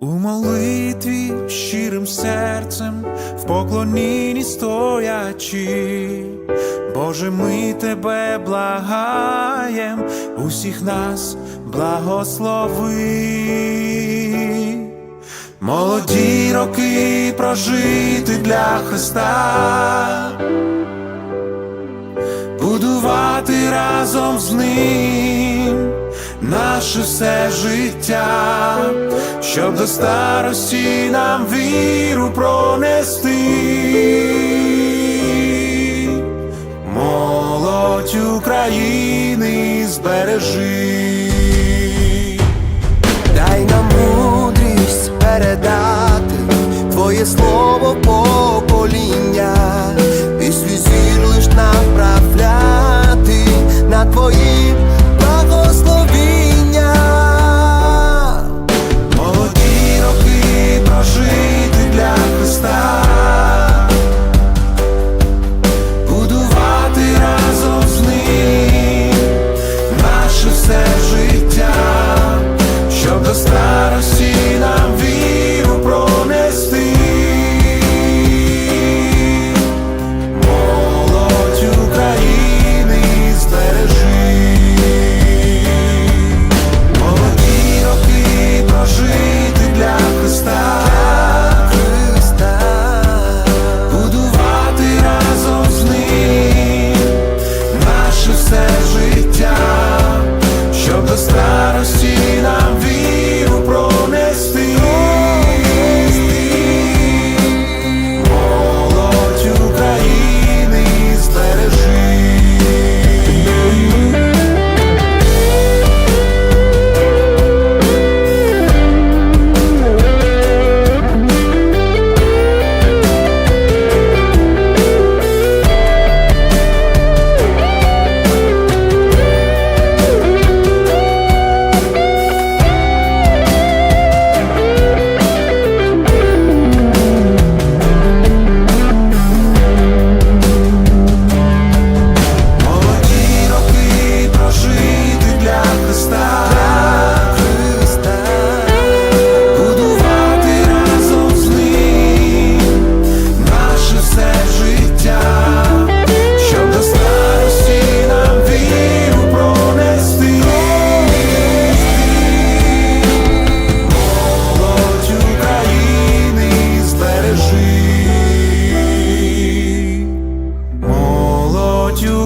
У молитві щирим серцем в поклонінні стоячи, Боже, ми тебе благаєм, усіх нас благослови, молоді роки прожити для Христа, будувати разом з ним наше все життя, щоб до старості нам віру пронести. Молодь України збережи. Дай нам мудрість передати Твоє слово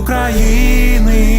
України